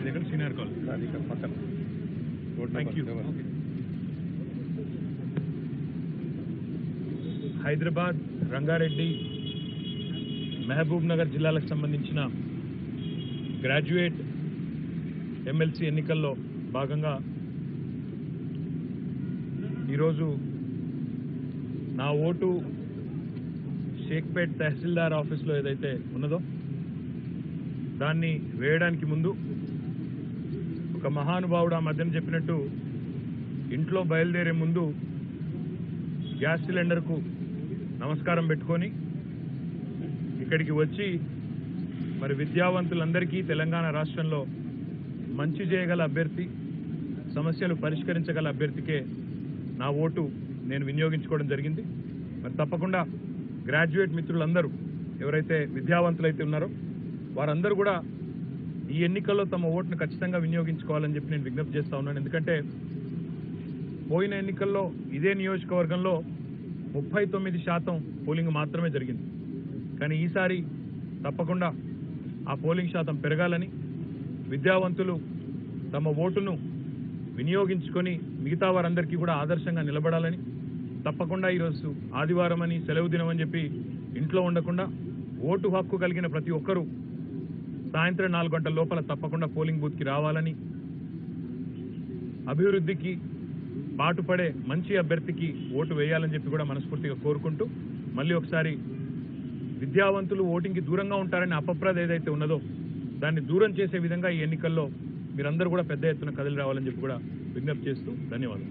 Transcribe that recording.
ఎక్కడ senior college అది ఇక్కడ పక్కన road Thank you. Number seven. Hyderabad Rangareddy Mahabubnagar జిల్లాలకు సంబంధించిన గ్రాడ్యుయేట్ ఎమ్మెల్సీ ఎన్నికల్లో భాగంగా ఈరోజు నా ఓటు షేక్పేట్ తహసీల్దార్ ఆఫీస్లో ఏదైతే ఉన్నదో దాన్ని వేయడానికి ముందు ఒక మహానుభావుడు ఆ మధ్యన చెప్పినట్టు ఇంట్లో బయలుదేరే ముందు గ్యాస్ సిలిండర్కు నమస్కారం పెట్టుకొని ఇక్కడికి వచ్చి మరి విద్యావంతులందరికీ తెలంగాణ రాష్ట్రంలో మంచి చేయగల అభ్యర్థి సమస్యలు పరిష్కరించగల అభ్యర్థికే నా ఓటు నేను వినియోగించుకోవడం జరిగింది. మరి తప్పకుండా గ్రాడ్యుయేట్ మిత్రులందరూ ఎవరైతే విద్యావంతులైతే ఉన్నారో వారందరూ కూడా ఈ ఎన్నికల్లో తమ ఓటును ఖచ్చితంగా వినియోగించుకోవాలని చెప్పి నేను విజ్ఞప్తి చేస్తా ఉన్నాను. ఎందుకంటే పోయిన ఎన్నికల్లో ఇదే నియోజకవర్గంలో ముప్పై తొమ్మిది శాతం పోలింగ్ మాత్రమే జరిగింది. కానీ ఈసారి తప్పకుండా ఆ పోలింగ్ శాతం పెరగాలని విద్యావంతులు తమ ఓటును వినియోగించుకొని మిగతా వారందరికీ కూడా ఆదర్శంగా నిలబడాలని తప్పకుండా ఈరోజు ఆదివారం అని సెలవు దినం అని చెప్పి ఇంట్లో ఉండకుండా ఓటు హక్కు కలిగిన ప్రతి ఒక్కరూ సాయంత్రం నాలుగు గంటల లోపల తప్పకుండా పోలింగ్ బూత్కి రావాలని. అభివృద్ధికి పాటుపడే మంచి అభ్యర్థికి ఓటు వేయాలని చెప్పి కూడా మనస్ఫూర్తిగా కోరుకుంటూ మళ్ళీ ఒకసారి విద్యావంతులు ఓటింగ్కి దూరంగా ఉంటారని అపప్రద ఏదైతే ఉన్నదో దాన్ని దూరం చేసే విధంగా ఈ ఎన్నికల్లో మీరందరూ కూడా పెద్ద ఎత్తున కదిలి రావాలని చెప్పి కూడా విజ్ఞప్తి చేస్తూ ధన్యవాదాలు.